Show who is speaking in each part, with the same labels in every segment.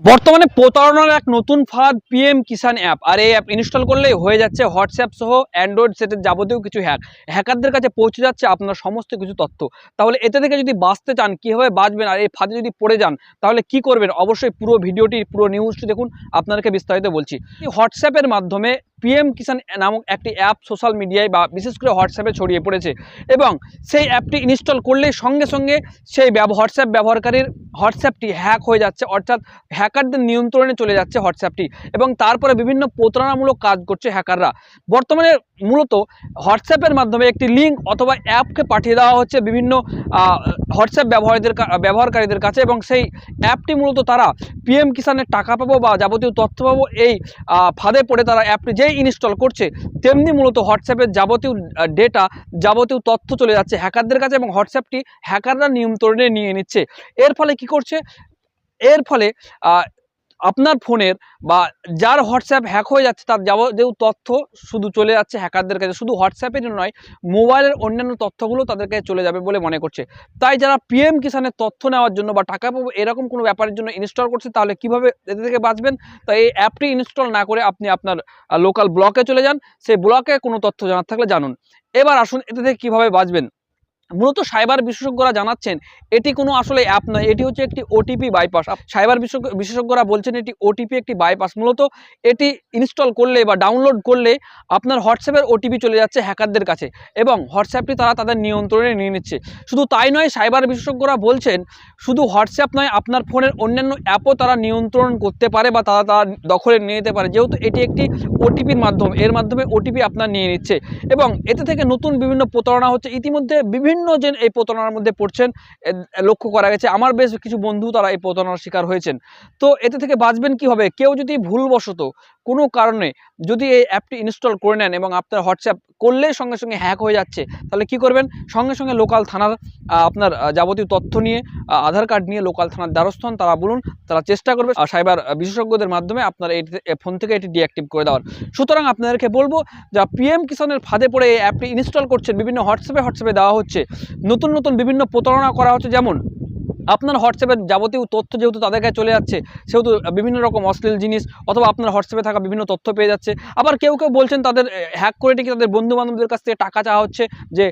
Speaker 1: বর্তমানে প্রতারণার এক নতুন ফাঁদ পিএম কিষান অ্যাপ। আর এই অ্যাপ ইনস্টল করলেই হয়ে যাচ্ছে হোয়াটসঅ্যাপ সহ অ্যান্ড্রয়েড সেটের যাবতীয় কিছু হ্যাক। হ্যাকারদের কাছে পৌঁছে যাচ্ছে আপনার সমস্ত কিছু তথ্য। তাহলে এতে থেকে যদি বাঁচতে চান, কীভাবে বাঁচবেন আর এই ফাঁদে যদি পড়ে যান, তাহলে কি করবেন? অবশ্যই পুরো ভিডিওটি, পুরো নিউজটি দেখুন। আপনাদেরকে বিস্তারিত বলছি। হোয়াটসঅ্যাপের মাধ্যমে পিএম কিষান নামক একটি অ্যাপ সোশ্যাল মিডিয়ায় বা বিশেষ করে হোয়াটসঅ্যাপে ছড়িয়ে পড়েছে। এবং সেই অ্যাপটি ইনস্টল করলেই সঙ্গে সঙ্গে সেই হোয়াটসঅ্যাপ ব্যবহারকারীর হোয়াটসঅ্যাপটি হ্যাক হয়ে যাচ্ছে। অর্থাৎ হ্যাকারদের নিয়ন্ত্রণে চলে যাচ্ছে হোয়াটসঅ্যাপটি এবং তারপরে বিভিন্ন প্রতারণামূলক কাজ করছে হ্যাকাররা। বর্তমানে মূলত হোয়াটসঅ্যাপের মাধ্যমে একটি লিঙ্ক অথবা অ্যাপকে পাঠিয়ে দেওয়া হচ্ছে বিভিন্ন হোয়াটসঅ্যাপ ব্যবহারীদের ব্যবহারকারীদের কাছে এবং সেই অ্যাপটি মূলত তারা পিএম কিষানের টাকা পাবো বা যাবতীয় তথ্য পাবো এই ফাঁদে পড়ে তারা অ্যাপটি যেই ইনস্টল করছে, তেমনি মূলত হোয়াটসঅ্যাপের যাবতীয় ডেটা যাবতীয় তথ্য চলে যাচ্ছে হ্যাকারদের কাছে এবং হোয়াটসঅ্যাপটি হ্যাকাররা নিয়ন্ত্রণে নিয়ে নিচ্ছে। এর ফলে কি করছে? এর ফলে আপনার ফোনের বা যার হোয়াটসঅ্যাপ হ্যাক হয়ে যাচ্ছে তার যাবতীয় তথ্য শুধু চলে যাচ্ছে হ্যাকারদের কাছে। শুধু হোয়াটসঅ্যাপের নয়, মোবাইলের অন্যান্য তথ্যগুলো তাদের কাছে চলে যাবে বলে মনে করছে। তাই যারা পিএম কিষানের তথ্য নেওয়ার জন্য বা টাকা পাবো, এরকম কোনো ব্যাপারের জন্য ইনস্টল করছে, তাহলে কীভাবে এতে থেকে বাঁচবেন? তাই এই অ্যাপটি ইনস্টল না করে আপনি আপনার লোকাল ব্লকে চলে যান। সেই ব্লকে কোনো তথ্য জানার থাকলে জানুন। এবার আসুন এতে থেকে কীভাবে বাঁচবেন। মূলত সাইবার বিশেষজ্ঞরা জানাচ্ছেন, এটি কোনো আসলে অ্যাপ নয়, এটি হচ্ছে একটি ওটিপি বাইপাস সাইবার বিশেষজ্ঞ বিশেষজ্ঞরা বলছেন এটি ওটিপি একটি বাইপাস মূলত এটি ইনস্টল করলে বা ডাউনলোড করলে আপনার হোয়াটসঅ্যাপের ওটিপি চলে যাচ্ছে হ্যাকারদের কাছে এবং হোয়াটসঅ্যাপটি তারা তাদের নিয়ন্ত্রণে নিয়ে নিচ্ছে। শুধু তাই নয়, সাইবার বিশেষজ্ঞরা বলছেন, শুধু হোয়াটসঅ্যাপ নয়, আপনার ফোনের অন্যান্য অ্যাপও তারা নিয়ন্ত্রণ করতে পারে বা তারা তারা দখলে নিয়ে নিতে পারে। যেহেতু এটি একটি ওটিপির মাধ্যম, এর মাধ্যমে ওটিপি আপনার নিয়ে নিচ্ছে। এবং এতে থেকে নতুন বিভিন্ন প্রতারণা হচ্ছে। ইতিমধ্যে বিভিন্ন জন এই প্রতারণার মধ্যে পড়ছেন লক্ষ্য করা গেছে, আমার বেশ কিছু বন্ধু তারা এই প্রতারণার শিকার হয়েছেন। তো এতে থেকে বাঁচবেন কি হবে কেউ যদি ভুলবশত কোনো কারণে যদি এই অ্যাপটি ইনস্টল করে নেন এবং আপনার হোয়াটসঅ্যাপ করলেই সঙ্গে সঙ্গে হ্যাক হয়ে যাচ্ছে, তাহলে কি করবেন? সঙ্গে সঙ্গে লোকাল থানার আপনার যাবতীয় তথ্য নিয়ে আধার কার্ড নিয়ে লোকাল থানার দ্বারস্থ হন, তারা বলুন, তারা চেষ্টা করবে সাইবার বিশেষজ্ঞদের মাধ্যমে আপনার এই ফোন থেকে এটি ডিঅ্যাক্টিভ করে দেওয়ার। সুতরাং আপনাদেরকে বলব, যা পিএম কিষানের ফাঁদে পড়ে এই অ্যাপটি ইনস্টল করছেন, বিভিন্ন হোয়াটসঅ্যাপে হোয়াটসঅ্যাপে দেওয়া হচ্ছে। নতুন নতুন বিভিন্ন প্রতারণা করা হচ্ছে, যেমন আপনার হোয়াটসঅ্যাপের যাবতীয় তথ্য যেহেতু তাদের কাছে চলে যাচ্ছে, সেহেতু বিভিন্ন রকম অশ্লীল জিনিস অথবা আপনার হোয়াটসঅ্যাপে থাকা বিভিন্ন তথ্য পেয়ে যাচ্ছে। আবার কেউ কেউ বলছেন তাদের হ্যাক করে নাকি তাদের বন্ধু বান্ধবদের কাছ থেকে টাকা চাওয়া হচ্ছে যে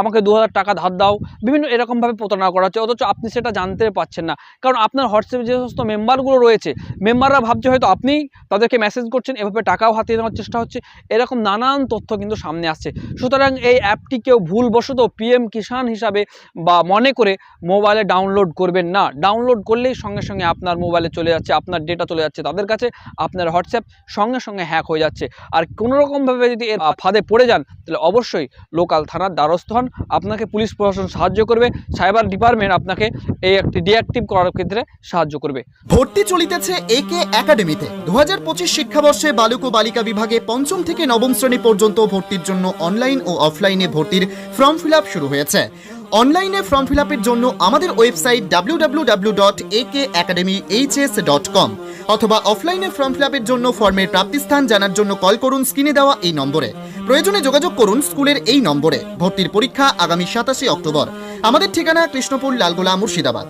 Speaker 1: আমাকে দু হাজার টাকা ধার দাও। বিভিন্ন এরকমভাবে প্রতারণা করা হচ্ছে, অথচ আপনি সেটা জানতে পারছেন না। কারণ আপনার হোয়াটসঅ্যাপে যে সমস্ত মেম্বারগুলো রয়েছে মেম্বাররা ভাবছে হয়তো আপনি তাদেরকে মেসেজ করছেন, এভাবে টাকাও হাতিয়ে নেওয়ার চেষ্টা হচ্ছে, এরকম নানান তথ্য কিন্তু সামনে আসছে। সুতরাং এই অ্যাপটি কেউ ভুলবশত পিএম কিষাণ হিসাবে বা মনে করে মোবাইলে ডাউনলোড করবেন না। ডাউনলোড করলেই সঙ্গে সঙ্গে আপনার মোবাইলে চলে যাচ্ছে, আপনার ডেটা চলে যাচ্ছে, তাদের কাছে আপনার হোয়াটসঅ্যাপ সঙ্গে সঙ্গে হ্যাক হয়ে যাচ্ছে। আর কোনো রকমভাবে যদি এর ফাঁদে পড়ে যান, তাহলে অবশ্যই লোকাল থানার দ্বারস্থ হন। আপনাকে পুলিশ প্রশাসন সাহায্য করবে সাইবার ডিপার্টমেন্ট আপনাকে এই একটি ডিঅ্যাক্টিভ করার ক্ষেত্রে সাহায্য করবে।
Speaker 2: ভর্তি চলিতেছে একে একাডেমিতে দু হাজার পঁচিশ শিক্ষাবর্ষে বালক ও বালিকা বিভাগে পঞ্চম থেকে নবম শ্রেণি পর্যন্ত ভর্তির জন্য অনলাইন ও অফলাইনে ভর্তির ফর্ম ফিল শুরু হয়েছে। অনলাইনে ফর্ম ফিল জন্য আমাদের website W W W dot A K academy HS dot com অথবা অফলাইনে ফর্ম ফিল জন্য ফর্মের প্রাপ্তিস্থান জানার জন্য কল করুন স্ক্রিনে দেওয়া এই নম্বরে। প্রয়োজনে যোগাযোগ করুন স্কুলের এই নম্বরে। ভর্তির পরীক্ষা আগামী সাতাশে অক্টোবর। আমাদের ঠিকানা কৃষ্ণপুর লালগোলা মুর্শিদাবাদ।